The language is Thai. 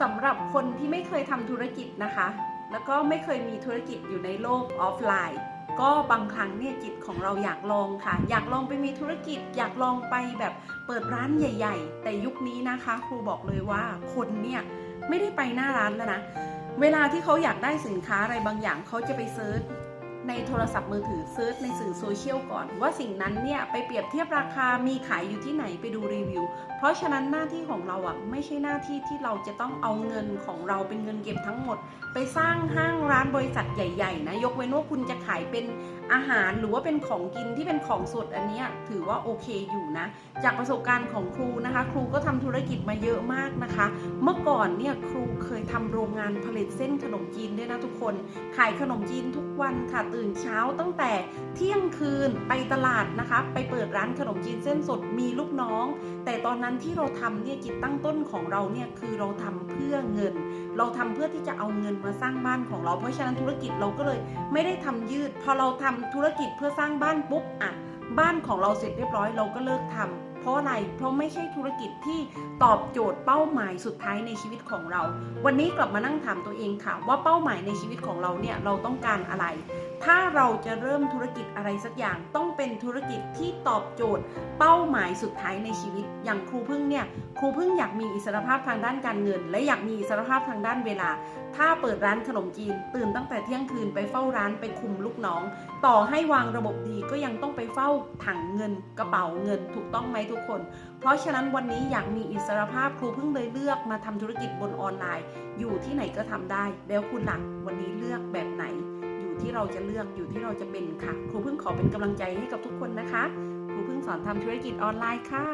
สำหรับคนที่ไม่เคยทำธุรกิจนะคะ แล้วก็ไม่เคยมีธุรกิจอยู่ในโลกออฟไลน์ ก็บางครั้งเนี่ยจิตของเราอยากลองค่ะ อยากลองไปมีธุรกิจ อยากลองไปแบบเปิดร้านใหญ่ ๆ แต่ยุคนี้นะคะ ครูบอกเลยว่าคนเนี่ยไม่ได้ไปหน้าร้านแล้วนะ เวลาที่เขาอยากได้สินค้าอะไรบางอย่างเขาจะไปเซิร์ช ในโทรศัพท์มือถือเซิร์ชในสื่อโซเชียลก่อน ว่าสิ่งนั้นเนี่ยไปเปรียบเทียบราคามีขายอยู่ที่ไหนไปดูรีวิว เพราะฉะนั้นหน้าที่ของเราอะไม่ใช่หน้าที่ที่เราจะต้องเอาเงินของเราเป็นเงินเก็บทั้งหมด ไปสร้างห้างร้านบริษัทใหญ่ๆนะยกเว้นว่าคุณจะขายเป็นอาหารหรือว่าเป็นของกินที่เป็นของสดอันนี้ถือว่าโอเคอยู่นะ จากประสบการณ์ของครูนะคะ ครูก็ทำธุรกิจมาเยอะมากนะคะ เมื่อก่อนเนี่ยครูเคยทำโรงงานผลิตเส้นขนมจีนด้วยนะทุกคน ขายขนมจีนทุกวันค่ะตื่นเช้าตั้งแต่เที่ยงคืนไปตลาดนะคะ ไปเปิดร้านขนมจีนเส้นสดมีลูกน้อง แต่ตอนนั้นที่เราทำเนี่ยจิตตั้งต้นของเราเนี่ยคือเราทำเพื่อเงิน เราทำเพื่อที่จะเอาเงินมาสร้างบ้านของเรา เพราะฉะนั้นธุรกิจเราก็เลยไม่ได้ทำยืด พอเราทำธุรกิจเพื่อสร้างบ้านปุ๊บอะบ้านของเราเสร็จเรียบร้อยเราก็เลิกทำเพราะอะไร เพราะไม่ใช่ธุรกิจที่ตอบโจทย์เป้าหมายสุดท้ายในชีวิตของเรา วันนี้กลับมานั่งถามตัวเองค่ะ ว่าเป้าหมายในชีวิตของเราเนี่ยเราต้องการอะไร ถ้าเราจะเริ่มธุรกิจอะไรสักอย่างต้องเป็นธุรกิจที่ตอบโจทย์ เป้าหมายสุดท้ายในชีวิต อย่างครูพึ่งเนี่ยครูพึ่งอยากมีอิสรภาพทางด้านการเงิน และอยากมีอิสรภาพทางด้านเวลา ถ้าเปิดร้านขนมจีน ตื่นตั้งแต่เที่ยงคืนไปเฝ้าร้านไปคุมลูกน้อง ต่อให้วางระบบดีก็ยังต้องไปเฝ้าถังเงิน กระเป๋าเงินถูกต้องไหมทุกคน เพราะฉะนั้นวันนี้อยากมีอิสรภาพครูพิ่งเลยเลือกมาทำธุรกิจบนออนไลน์ อยู่ที่ไหนก็ทำได้ แล้วคุณหลักวันนี้เลือกแบบไหน เราจะเลือกอยู่ที่เราจะเป็นค่ะ ครูเพิ่งขอเป็นกำลังใจให้กับทุกคนนะคะ ครูเพิ่งสอนทำธุรกิจออนไลน์ค่ะ